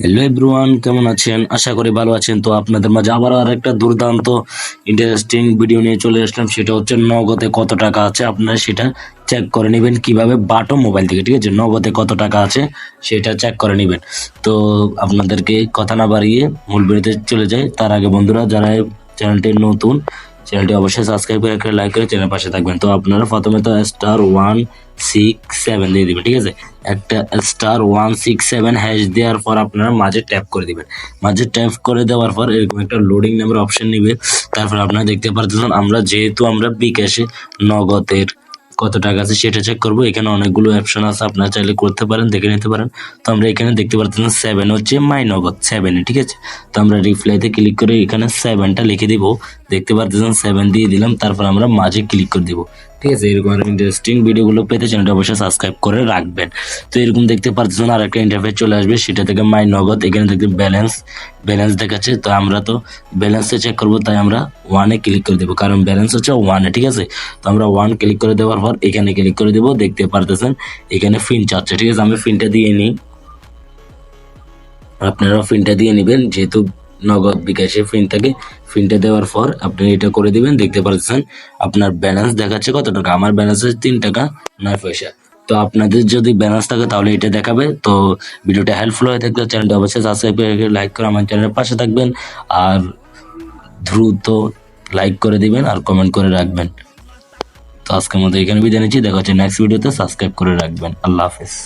Hello everyone কেমন আছেন? আশা করি ভালো আছেন। তো আপনাদের মাঝে আবার আর একটা দুর্দান্ত ইন্টারেস্টিং ভিডিও নিয়ে চলে আসলাম। সেটা হচ্ছে নগদে কত টাকা আছে? আপনারা সেটা চেক করে নেবেন কীভাবে বাটো মোবাইল থেকে, ঠিক আছে? নগদে কত টাকা আছে সেটা চেক করে নেবেন। তো আপনাদেরকে কথা না বাড়িয়ে মূল ভিডিওতে চলে যাই। তার আগে বন্ধুরা, যারা চ্যানেলটি নতুন চ্যানেলটি অবশ্যই সাবস্ক্রাইব করে একটা লাইক করে চ্যানেল পাশে থাকবেন। তো আপনারা প্রথমে তো স্টার ওয়ান সিক্স সেভেন দিয়ে দেবেন, ঠিক আছে? একটা star one six seven hash দেওয়ার পর আপনারা মাঝে ট্যাপ করে দেবেন। মাঝে ট্যাপ করে দেওয়ার পর এরকম একটা লোডিং নামের অপশন নেবে। তারপর আপনারা দেখতে পারতেছেন, আমরা যেহেতু আমরা বিকাশে নগদের কত টাকা আছে সেটা চেক করব। এখানে অনেকগুলো অপশন আছে, আপনার চাইলে করতে পারেন, দেখে নিতে পারেন। তো আমরা এখানে দেখতে পাচ্ছেন সেভেন হচ্ছে মাই নগদ সেভেনে ঠিক আছে? তো আমরা রিপ্লাইতে ক্লিক করে এখানে সেভেনটা লিখে দিব। দেখতে পারতেছেন সেভেন দিয়ে দিলাম, তারপর আমরা মাঝে ক্লিক করে দিব। ঠিক আছে, এরকম আর ইন্টারেস্টিং ভিডিওগুলো পেতে চ্যানেলটা অবশ্যই সাবস্ক্রাইব করে রাখবেন। তো এরকম দেখতে পাচ্ছেন আর একটা ইন্টারফেস চলে আসবে, সেটা থেকে মাই নগদ, এখানে দেখতে ব্যালেন্স ব্যালেন্স দেখাচ্ছে, তো আমরা তো ব্যালেন্সে চেক করব, তাই আমরা ওয়ানে ক্লিক করে দেবো, কারণ ব্যালেন্স হচ্ছে ওয়ানে ঠিক আছে? তো আমরা ওয়ান ক্লিক করে দেওয়ার পর এখানে ক্লিক করে দেবো, দেখতে পারতেছেন, এখানে ফিন চাচ্ছে, ঠিক আছে? আমি ফিনটা দিয়ে নিই। আপনারা ফিনটা দিয়ে নেবেন, যেহেতু নগদ বিকাশে ফিন থাকে ফিনটা দেওয়ার পর আপনি এটা করে দিবেন। দেখতে পাচ্ছেন আপনার ব্যালেন্স দেখাচ্ছে কত টাকা? আমার ব্যালেন্স আছে তিন টাকা, নয় পয়সা। তো আপনাদের যদি ব্যালেন্স থাকে তাহলে এটা দেখাবে। তো ভিডিওটা হেল্পফুল হয়ে থাকলে চ্যানেলটা অবশ্যই সাবস্ক্রাইব করে লাইক করে আমার চ্যানেলের পাশে থাকবেন। আর দ্রুত লাইক করে দিবেন আর কমেন্ট করে রাখবেন। তো আজকের মতো এখানে বিদায় নিচ্ছি। দেখা হচ্ছে নেক্সট ভিডিওতে সাবস্ক্রাইব করে রাখবেন। আল্লাহ হাফেজ।